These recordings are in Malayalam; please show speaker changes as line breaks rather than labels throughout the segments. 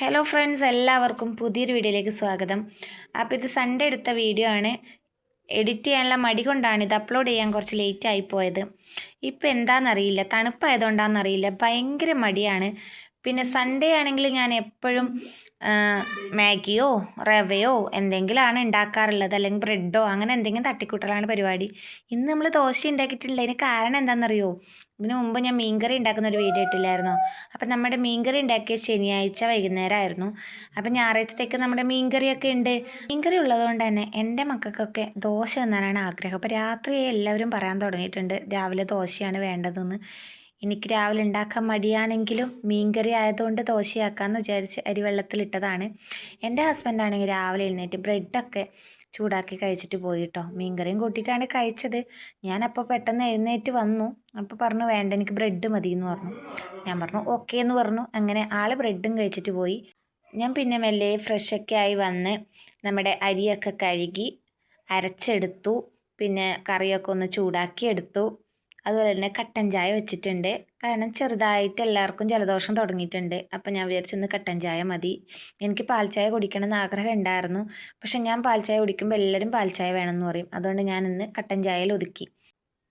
ഹലോ ഫ്രണ്ട്സ് എല്ലാവർക്കും പുതിയൊരു വീഡിയോയിലേക്ക് സ്വാഗതം. അപ്പോൾ ഇത് സൺഡേ എടുത്ത വീഡിയോ ആണ്. എഡിറ്റ് ചെയ്യാനുള്ള മടി കൊണ്ടാണ് ഇത് അപ്ലോഡ് ചെയ്യാൻ കുറച്ച് ലേറ്റ് ആയി പോയത്. ഇപ്പോൾ എന്താണെന്നറിയില്ല തണുപ്പായതുകൊണ്ടാണെന്നറിയില്ല ഭയങ്കര മടിയാണ്. പിന്നെ സൺഡേ ആണെങ്കിൽ ഞാൻ എപ്പോഴും മാഗിയോ റവയോ എന്തെങ്കിലുമാണ് ഉണ്ടാക്കാറുള്ളത് അല്ലെങ്കിൽ ബ്രെഡോ അങ്ങനെ എന്തെങ്കിലും തട്ടിക്കൂട്ടലാണ് പരിപാടി. ഇന്ന് നമ്മൾ ദോശ ഉണ്ടാക്കിയിട്ടുണ്ട് അതിന് കാരണം എന്താണെന്നറിയോ ഇതിനു മുമ്പ് ഞാൻ മീൻകറി ഉണ്ടാക്കുന്ന ഒരു വീഡിയോ ഇട്ടില്ലായിരുന്നു. അപ്പം നമ്മുടെ മീൻകറി ഉണ്ടാക്കിയ ശനിയാഴ്ച വൈകുന്നേരമായിരുന്നു അപ്പം ഞായറാഴ്ചത്തേക്ക് നമ്മുടെ മീൻകറിയൊക്കെ ഉണ്ട് മീൻകറി ഉള്ളതുകൊണ്ട് തന്നെ എന്റെ മക്കൾക്കൊക്കെ ദോശ തിന്നാനാണ് ആഗ്രഹം. അപ്പോൾ രാത്രി എല്ലാവരും പറയാൻ തുടങ്ങിയിട്ടുണ്ട്. രാവിലെ ദോശയാണ് വേണ്ടതെന്ന്. എനിക്ക് രാവിലെ ഉണ്ടാക്കാൻ മടിയാണെങ്കിലും മീൻകറി ആയതുകൊണ്ട് ദോശയാക്കാമെന്ന് വിചാരിച്ച് അരി വെള്ളത്തിലിട്ടതാണ്. എന്റെ ഹസ്ബൻഡാണെങ്കിൽ രാവിലെ എഴുന്നേറ്റ് ബ്രെഡൊക്കെ ചൂടാക്കി കഴിച്ചിട്ട് പോയി കേട്ടോ മീൻകറിയും കൂട്ടിയിട്ടാണ് കഴിച്ചത്. ഞാനപ്പോൾ പെട്ടെന്ന് എഴുന്നേറ്റ് വന്നു. അപ്പോൾ പറഞ്ഞു വേണ്ട എനിക്ക് ബ്രെഡ് മതി എന്ന് പറഞ്ഞു. ഞാൻ പറഞ്ഞു ഓക്കെ എന്ന് പറഞ്ഞു. അങ്ങനെ ആൾ ബ്രെഡും കഴിച്ചിട്ട് പോയി. ഞാൻ പിന്നെ മെല്ലെ ഫ്രഷൊക്കെ ആയി വന്ന് നമ്മുടെ അരിയൊക്കെ കഴുകി അരച്ചെടുത്തു. പിന്നെ കറിയൊക്കെ ഒന്ന് ചൂടാക്കി എടുത്തു അതുപോലെ തന്നെ കട്ടൻ ചായ വെച്ചിട്ടുണ്ട്. കാരണം ചെറുതായിട്ട് എല്ലാവർക്കും ജലദോഷം തുടങ്ങിയിട്ടുണ്ട്. അപ്പം ഞാൻ വിചാരിച്ചൊന്ന് കട്ടൻ ചായ മതി. എനിക്ക് പാൽ ചായ കുടിക്കണം എന്ന് ആഗ്രഹം ഉണ്ടായിരുന്നു. പക്ഷെ ഞാൻ പാൽ ചായ കുടിക്കുമ്പോൾ എല്ലാവരും പാൽ ചായ വേണമെന്ന് പറയും. അതുകൊണ്ട് ഞാൻ ഇന്ന് കട്ടൻ ചായയിൽ ഒതുക്കി.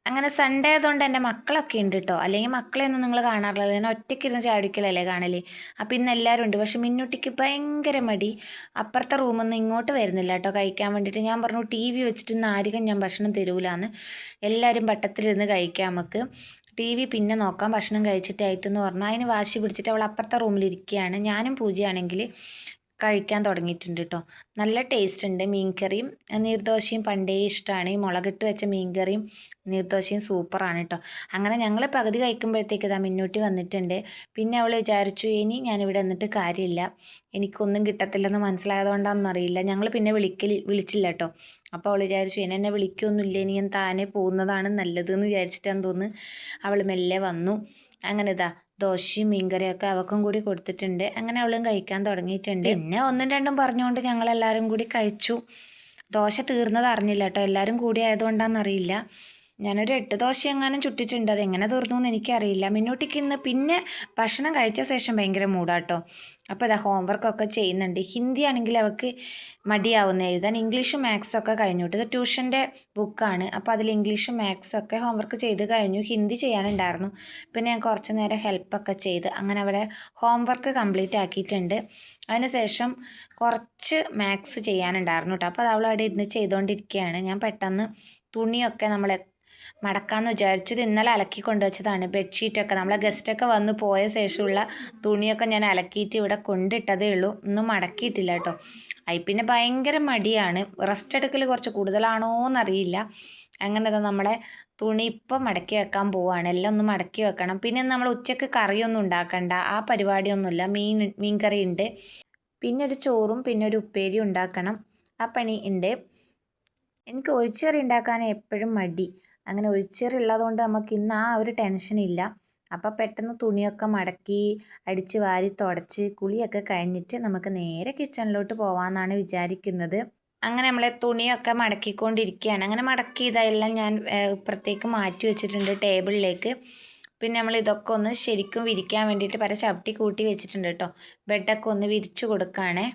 അങ്ങനെ സൺഡേ ആയതുകൊണ്ട് എന്റെ മക്കളൊക്കെ ഉണ്ട് കേട്ടോ അല്ലെങ്കിൽ മക്കളെയൊന്നും നിങ്ങൾ കാണാറില്ല. ഞാൻ ഒറ്റയ്ക്ക് ഇരുന്ന് ചായ കുടിക്കലല്ലേ കാണൽ? അപ്പം ഇന്ന് എല്ലാവരും ഉണ്ട്. പക്ഷെ മിന്നുട്ടിക്ക് ഭയങ്കര മടി. അപ്പുറത്തെ റൂമിൽ നിന്ന് ഇങ്ങോട്ട് വരുന്നില്ല കേട്ടോ കഴിക്കാൻ വേണ്ടിയിട്ട്. ഞാൻ പറഞ്ഞു ടി വി വെച്ചിട്ട് ആരിക്കും ഞാൻ ഭക്ഷണം തരൂലാന്ന്. എല്ലാവരും വട്ടത്തിലിരുന്ന് കഴിക്കാം നമുക്ക്. ടി വി പിന്നെ നോക്കാം. ഭക്ഷണം കഴിച്ചിട്ടായിട്ടെന്ന് പറഞ്ഞു. അതിന് വാശി പിടിച്ചിട്ട് അവൾ അപ്പുറത്തെ റൂമിലിരിക്കുകയാണ് ഞാനും പൂജയാണെങ്കിൽ കഴിക്കാൻ തുടങ്ങിയിട്ടുണ്ട് കേട്ടോ നല്ല ടേസ്റ്റ് ഉണ്ട്. മീൻകറിയും നീർദോശയും പണ്ടേ ഇഷ്ടമാണ് ഈ മുളകിട്ട് വെച്ച മീൻകറിയും നീർദോശയും സൂപ്പറാണ് കേട്ടോ അങ്ങനെ ഞങ്ങൾ പകുതി കഴിക്കുമ്പോഴത്തേക്ക് ഇതാ മുന്നോട്ട് വന്നിട്ടുണ്ട്. പിന്നെ അവൾ വിചാരിച്ചു ഇനി ഞാനിവിടെ നിന്നിട്ട് കാര്യമില്ല. എനിക്കൊന്നും കിട്ടത്തില്ലെന്ന് മനസ്സിലായതുകൊണ്ടാണെന്ന് അറിയില്ല. ഞങ്ങൾ പിന്നെ വിളിക്കൽ വിളിച്ചില്ല കേട്ടോ അപ്പോൾ അവൾ വിചാരിച്ചു ഇനി എന്നെ വിളിക്കൊന്നുമില്ല. ഇനി ഞാൻ താനെ പോകുന്നതാണ് നല്ലതെന്ന് വിചാരിച്ചിട്ടാന്ന് തോന്നുന്നു. അവൾ മെല്ലെ വന്നു. അങ്ങനെ ഇതാ ദോശയും മീൻകറിയൊക്കെ അവക്കും കൂടി കൊടുത്തിട്ടുണ്ട്. അങ്ങനെ അവളും കഴിക്കാൻ തുടങ്ങിയിട്ടുണ്ട്. പിന്നെ ഒന്നും രണ്ടും പറഞ്ഞുകൊണ്ട് ഞങ്ങൾ എല്ലാവരും കൂടി കഴിച്ചു. ദോശ തീർന്നത് അറിഞ്ഞില്ല കേട്ടോ. എല്ലാവരും കൂടി ആയതുകൊണ്ടാണെന്നറിയില്ല. ഞാനൊരു എട്ട് ദോശ എങ്ങാനും ചുട്ടിട്ടുണ്ട്. അത് എങ്ങനെ തീർന്നു എന്ന് എനിക്കറിയില്ല. മിന്നൂട്ടിക്ക് ഇന്ന് പിന്നെ ഭക്ഷണം കഴിച്ച ശേഷം ഭയങ്കര മൂടാട്ടോ അപ്പോൾ ഇതാ ഹോംവർക്കൊക്കെ ചെയ്യുന്നുണ്ട്. ഹിന്ദി ആണെങ്കിൽ അവൾക്ക് മടിയാവുന്ന എഴുതാൻ ഇംഗ്ലീഷും മാത്സും ഒക്കെ കഴിഞ്ഞു. ഇത് ട്യൂഷന്റെ ബുക്കാണ്. അപ്പോൾ അതിൽ ഇംഗ്ലീഷും മാത്സും ഒക്കെ ഹോംവർക്ക് ചെയ്ത് കഴിഞ്ഞു. ഹിന്ദി ചെയ്യാനുണ്ടായിരുന്നു. പിന്നെ ഞാൻ കുറച്ച് നേരം ഹെൽപ്പൊക്കെ ചെയ്ത് അങ്ങനെ അവിടെ ഹോംവർക്ക് കംപ്ലീറ്റ് ആക്കിയിട്ടുണ്ട്. അതിനുശേഷം കുറച്ച് മാത്സ് ചെയ്യാനുണ്ടായിരുന്നു കേട്ടോ. അപ്പോൾ അത് അവളവിടെ ഇരുന്ന് ചെയ്തുകൊണ്ടിരിക്കുകയാണ് ഞാൻ പെട്ടെന്ന് തുണിയൊക്കെ നമ്മൾ മടക്കാമെന്ന് വിചാരിച്ചത് ഇന്നലെ അലക്കി കൊണ്ടുവച്ചതാണ് ബെഡ്ഷീറ്റൊക്കെ. നമ്മളെ ഗസ്റ്റൊക്കെ വന്ന് പോയ ശേഷമുള്ള തുണിയൊക്കെ ഞാൻ അലക്കിയിട്ട് ഇവിടെ കൊണ്ടിട്ടതേ ഉള്ളൂ. ഒന്നും മടക്കിയിട്ടില്ല കേട്ടോ. അയി പിന്നെ ഭയങ്കര മടിയാണ്. റെസ്റ്റ് എടുക്കൽ കുറച്ച് കൂടുതലാണോ എന്നറിയില്ല അങ്ങനെ ദാ നമ്മളെ തുണി ഇപ്പം മടക്കി വെക്കാൻ പോവുകയാണ് എല്ലാം ഒന്ന് മടക്കി വെക്കണം. പിന്നെ നമ്മൾ ഉച്ചയ്ക്ക് കറിയൊന്നും ഉണ്ടാക്കണ്ട. ആ പരിപാടിയൊന്നുമില്ല. മീൻ മീൻ കറി ഉണ്ട്. പിന്നെ ഒരു ചോറും പിന്നെ ഒരു ഉപ്പേരി ഉണ്ടാക്കണം. ആ പണി ഉണ്ട്. എനിക്ക് ഒഴിച്ചുകറി ഉണ്ടാക്കാൻ എപ്പോഴും മടി. അങ്ങനെ ഒഴിച്ചേറുള്ളത് ഉള്ളതുകൊണ്ട് നമുക്ക് ഇന്ന് ആ ഒരു ടെൻഷൻ ഇല്ല. അപ്പോൾ പെട്ടെന്ന് തുണിയൊക്കെ മടക്കി അടിച്ച് വാരി തുടച്ച് കുളിയൊക്കെ കഴിഞ്ഞിട്ട് നമുക്ക് നേരെ കിച്ചണിലോട്ട് പോകാമെന്നാണ് വിചാരിക്കുന്നത്. അങ്ങനെ നമ്മളെ തുണിയൊക്കെ മടക്കിക്കൊണ്ടിരിക്കുകയാണ്. അങ്ങനെ മടക്കി ഇതെല്ലാം ഞാൻ ഇപ്പുറത്തേക്ക് മാറ്റി വെച്ചിട്ടുണ്ട് ടേബിളിലേക്ക്. പിന്നെ നമ്മൾ ഇതൊക്കെ ഒന്ന് ശരിക്കും വിരിക്കാൻ വേണ്ടിയിട്ട് പല ചവിട്ടി കൂട്ടി വെച്ചിട്ടുണ്ട് കേട്ടോ. ബെഡൊക്കെ ഒന്ന് വിരിച്ചു കൊടുക്കുകയാണേ.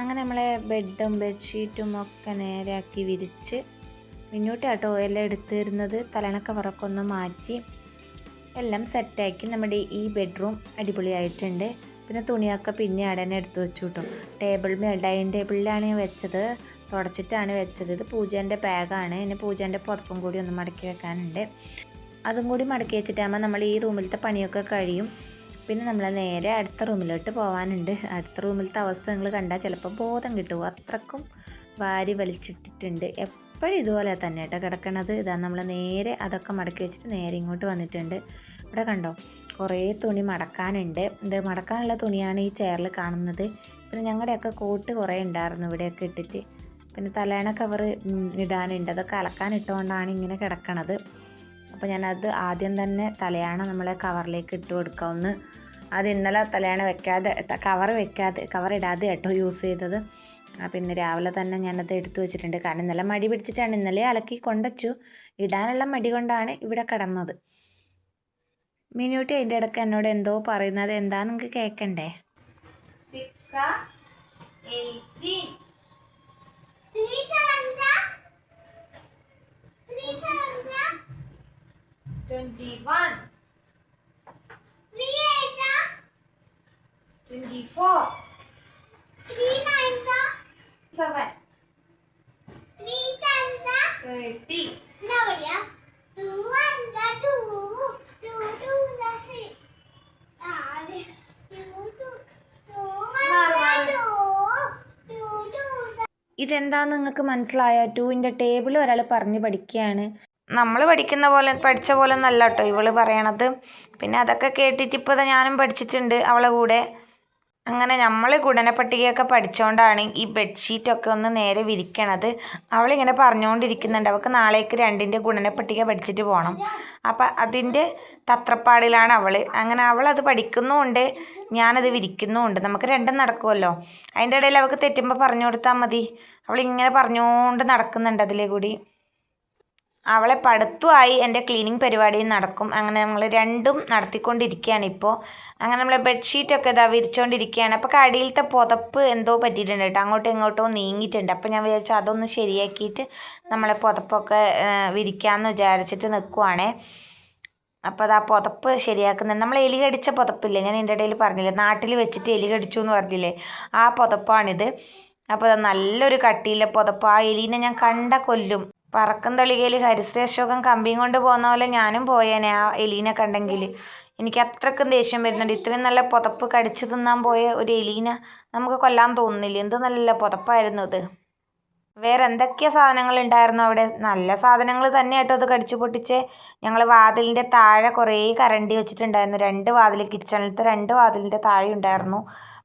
അങ്ങനെ നമ്മളെ ബെഡും ബെഡ്ഷീറ്റും ഒക്കെ നേരെയാക്കി വിരിച്ച് മിന്നൂട്ടാട്ടോ എല്ലാം എടുത്തു തരുന്നത് തലണക്ക കവറൊക്കെ ഒന്ന് മാറ്റി എല്ലാം സെറ്റാക്കി നമ്മുടെ ഈ ബെഡ്റൂം അടിപൊളിയായിട്ടുണ്ട്. പിന്നെ തുണിയൊക്കെ പിന്നെ അവിടെ തന്നെ എടുത്തു വെച്ചു കിട്ടും ടേബിൾ ഡൈനിങ് ടേബിളിലാണ് വെച്ചത്. തുടച്ചിട്ടാണ് വെച്ചത്. ഇത് പൂജേന്റെ ബാഗാണ്. ഇനി പൂജേന്റെ പുറത്തും കൂടി ഒന്ന് മടക്കി വെക്കാനുണ്ട്. അതും കൂടി മടക്കി വെച്ചിട്ടാകുമ്പോൾ നമ്മൾ ഈ റൂമിലത്തെ പണിയൊക്കെ കഴിയും. പിന്നെ നമ്മൾ നേരെ അടുത്ത റൂമിലോട്ട് പോകാനുണ്ട് അടുത്ത റൂമിലത്തെ അവസ്ഥ നിങ്ങൾ കണ്ടാൽ ചിലപ്പോൾ ബോധം കിട്ടും. അത്രക്കും വാരി വലിച്ചിട്ടിട്ടുണ്ട്. എപ്പോഴും ഇതുപോലെ തന്നെ കേട്ടോ കിടക്കണത്. ഇതാ നമ്മൾ നേരെ അതൊക്കെ മടക്കി വെച്ചിട്ട് നേരെ ഇങ്ങോട്ട് വന്നിട്ടുണ്ട്. ഇവിടെ കണ്ടോ? കുറേ തുണി മടക്കാനുണ്ട്. ഇത് മടക്കാനുള്ള തുണിയാണ് ഈ ചെയറിൽ കാണുന്നത്. പിന്നെ ഞങ്ങളുടെയൊക്കെ കോട്ട് കുറേ ഉണ്ടായിരുന്നു ഇവിടെയൊക്കെ ഇട്ടിട്ട്. പിന്നെ തലേണ കവർ ഇടാനുണ്ട്. അതൊക്കെ അലക്കാൻ ഇട്ടുകൊണ്ടാണ് ഇങ്ങനെ കിടക്കണത്. അപ്പോൾ ഞാനത് ആദ്യം തന്നെ തലയാണ നമ്മളെ കവറിലേക്ക് ഇട്ട് കൊടുക്കാം ഒന്ന് അത് ഇന്നലെ തലയണ വെക്കാതെ കവർ വെക്കാതെ കവർ ഇടാതെ കേട്ടോ യൂസ് ചെയ്തത്. അപ്പോൾ ഇന്ന് രാവിലെ തന്നെ ഞാനത് എടുത്തു വെച്ചിട്ടുണ്ട്. കാരണം ഇന്നലെ മടി പിടിച്ചിട്ടാണ് ഇന്നലെ അലക്കി കൊണ്ടച്ചു ഇടാനുള്ള മടി കൊണ്ടാണ് ഇവിടെ കിടന്നത്. മിനിയൂട്ടി അതിന്റെ ഇടയ്ക്ക് എന്നോട് എന്തോ പറയുന്നത് എന്താ നിങ്ങൾക്ക് കേൾക്കണ്ടേ
Three are six. നാല്. Two two. Two ones
മാറ്,
are
മാറ്.
two. Two twos are
ഇതെന്താന്ന് നിങ്ങൾക്ക് മനസ്സിലായോ? ടൂവിന്റെ ടേബിൾ ഒരാൾ പറഞ്ഞ് പഠിക്കുകയാണ്. നമ്മൾ പഠിക്കുന്ന പോലെ പഠിച്ച പോലെ ഒന്നല്ല കേട്ടോ ഇവൾ പറയണത്. പിന്നെ അതൊക്കെ കേട്ടിട്ട് ഇപ്പോൾ ഞാനും പഠിച്ചിട്ടുണ്ട് അവളെ കൂടെ. അങ്ങനെ നമ്മൾ ഗുണനപ്പട്ടികയൊക്കെ പഠിച്ചുകൊണ്ടാണ് ഈ ബെഡ്ഷീറ്റൊക്കെ ഒന്ന് നേരെ വിരിക്കണത്. അവളിങ്ങനെ പറഞ്ഞുകൊണ്ടിരിക്കുന്നുണ്ട് അവൾക്ക് നാളേക്ക് രണ്ടിന്റെ ഗുണന പട്ടിക പഠിച്ചിട്ട് പോകണം അപ്പം അതിന്റെ തത്രപ്പാടിലാണ് അവൾ അങ്ങനെ അവൾ അത് പഠിക്കുന്നുമുണ്ട് ഞാനത് വിരിക്കുന്നുമുണ്ട് നമുക്ക് രണ്ടും നടക്കുമല്ലോ അതിന്റെ ഇടയിൽ അവൾക്ക് തെറ്റുമ്പോൾ പറഞ്ഞു കൊടുത്താൽ മതി. അവളിങ്ങനെ പറഞ്ഞുകൊണ്ട് നടക്കുന്നുണ്ട് അതിലേ കൂടി. അവളെ പഠിത്തമായി എന്റെ ക്ലീനിങ് പരിപാടിയും നടക്കും. അങ്ങനെ നമ്മൾ രണ്ടും നടത്തിക്കൊണ്ടിരിക്കുകയാണ് ഇപ്പോൾ. അങ്ങനെ നമ്മൾ ബെഡ്ഷീറ്റൊക്കെ ഇതാ വിരിച്ചുകൊണ്ടിരിക്കുകയാണ് അപ്പോൾ കടിയിലത്തെ പുതപ്പ് എന്തോ പറ്റിയിട്ടുണ്ട് കേട്ടോ. അങ്ങോട്ടും ഇങ്ങോട്ടോ നീങ്ങിയിട്ടുണ്ട്. അപ്പോൾ ഞാൻ വിചാരിച്ചു അതൊന്ന് ശരിയാക്കിയിട്ട് നമ്മളെ പുതപ്പൊക്കെ വിരിക്കാമെന്ന് വിചാരിച്ചിട്ട് നിൽക്കുവാണേ. അപ്പോൾ അത് ആ പുതപ്പ് ശരിയാക്കുന്നുണ്ട്. നമ്മൾ എലി കടിച്ച പുതപ്പില്ലേ? ഞാൻ എന്റെ ഇടയിൽ പറഞ്ഞില്ലേ? നാട്ടിൽ വെച്ചിട്ട് എലി കടിച്ചു എന്ന് പറഞ്ഞില്ലേ? ആ പുതപ്പാണിത്. അപ്പോൾ അത് നല്ലൊരു കട്ടിയിലെ പുതപ്പ്. ആ എലീനെ ഞാൻ കണ്ട കൊല്ലും. പറക്കം തളികയിൽ ഹരിശ്രീ അശോകൻ കമ്പിയും കൊണ്ട് പോകുന്ന പോലെ ഞാനും പോയേനെ ആ എലീനെ കണ്ടെങ്കിൽ. എനിക്ക് അത്രക്കും ദേഷ്യം വരുന്നുണ്ട്. ഇത്രയും നല്ല പുതപ്പ് കടിച്ചു തിന്നാൻ പോയ ഒരു എലീന നമുക്ക് കൊല്ലാൻ തോന്നുന്നില്ല. എന്ത് നല്ല പുതപ്പായിരുന്നു അത്. വേറെ എന്തൊക്കെ സാധനങ്ങൾ ഉണ്ടായിരുന്നു അവിടെ. നല്ല സാധനങ്ങൾ തന്നെ കേട്ടോ അത് കടിച്ചു പൊട്ടിച്ച്. ഞങ്ങൾ വാതിലിന്റെ താഴെ കുറേ കരണ്ടി വെച്ചിട്ടുണ്ടായിരുന്നു. രണ്ട് വാതിൽ കിച്ചണിലത്തെ രണ്ട് വാതിലിന്റെ താഴെ ഉണ്ടായിരുന്നു.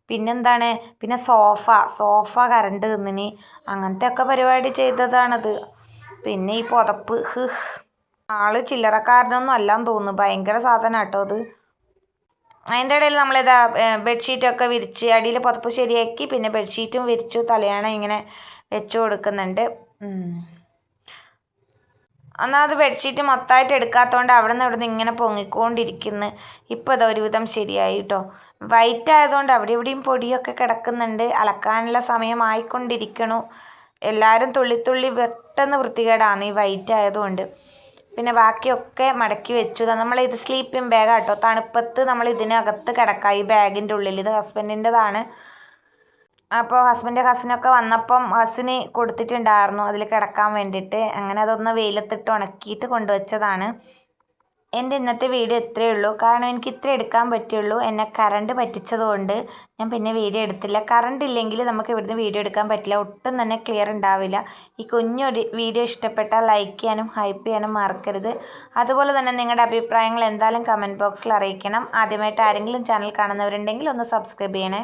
പിന്നെന്താണ്? പിന്നെ സോഫ സോഫ കരണ്ട് തിന്നിന്. അങ്ങനത്തെ ഒക്കെ പരിപാടി ചെയ്തതാണത്. പിന്നെ ഈ പുതപ്പ് ഹ് ആൾ ചില്ലറക്കാരനൊന്നും അല്ലാന്ന് തോന്നുന്നു. ഭയങ്കര സാധനം കേട്ടോ അത്. അതിന്റെ ഇടയിൽ നമ്മളിതാ ബെഡ്ഷീറ്റൊക്കെ വിരിച്ച് അടിയിൽ പുതപ്പ് ശരിയാക്കി പിന്നെ ബെഡ്ഷീറ്റും വിരിച്ചു തലയാണ ഇങ്ങനെ വെച്ചു കൊടുക്കുന്നുണ്ട്. ഒന്നാമത് ബെഡ്ഷീറ്റ് മൊത്തമായിട്ട് എടുക്കാത്തതുകൊണ്ട് അവിടെ നിന്ന് ഇവിടെ നിന്ന് ഇങ്ങനെ പൊങ്ങിക്കൊണ്ടിരിക്കുന്നു. ഇപ്പോൾ ഇതാ ഒരുവിധം ശരിയായി കേട്ടോ വൈറ്റ് ആയതുകൊണ്ട് അവിടെ ഇവിടെയും പൊടിയൊക്കെ കിടക്കുന്നുണ്ട്. അലക്കാനുള്ള സമയമായിക്കൊണ്ടിരിക്കണു എല്ലാവരും തുള്ളി തുള്ളി പെട്ടെന്ന് വൃത്തികേടാണ് ഈ വൈറ്റ് ആയതുകൊണ്ട്. പിന്നെ ബാക്കിയൊക്കെ മടക്കി വെച്ചു. നമ്മൾ ഇത് സ്ലീപ്പിംഗ് ബാഗ് ബാഗാട്ടോ തണുപ്പത്ത് നമ്മൾ ഇതിനകത്ത് കിടക്കാം. ഈ ബാഗിന്റെ ഉള്ളിൽ ഇത് ഹസ്ബൻഡിന്റെതാണ് അപ്പോൾ ഹസ്ബൻഡ് ഹസിനൊക്കെ വന്നപ്പം ഹസിന് കൊടുത്തിട്ടുണ്ടായിരുന്നു. അതിൽ കിടക്കാൻ വേണ്ടിയിട്ട്. അങ്ങനെ അതൊന്ന് വെയിലത്തിട്ട് ഉണക്കിയിട്ട് കൊണ്ടുവച്ചതാണ്. എന്റെ ഇന്നത്തെ വീഡിയോ ഇത്രയേ ഉള്ളൂ. കാരണം എനിക്ക് ഇത്ര എടുക്കാൻ പറ്റുള്ളൂ എന്നെ കറണ്ട് പറ്റിച്ചതുകൊണ്ട് ഞാൻ പിന്നെ വീഡിയോ എടുത്തില്ല. കറണ്ട് ഇല്ലെങ്കിൽ നമുക്ക് ഇവിടുന്ന് വീഡിയോ എടുക്കാൻ പറ്റില്ല. ഒട്ടും തന്നെ ക്ലിയർ ഉണ്ടാവില്ല. ഈ കുഞ്ഞൊരു വീഡിയോ ഇഷ്ടപ്പെട്ടാൽ ലൈക്ക് ചെയ്യാനും ഹൈപ്പ് ചെയ്യാനും മറക്കരുത്. അതുപോലെ തന്നെ നിങ്ങളുടെ അഭിപ്രായങ്ങൾ എന്തായാലും കമന്റ് ബോക്സിൽ അറിയിക്കണം. ആദ്യമായിട്ട് ആരെങ്കിലും ചാനൽ കാണുന്നവരുണ്ടെങ്കിൽ ഒന്ന് സബ്സ്ക്രൈബ് ചെയ്യണേ.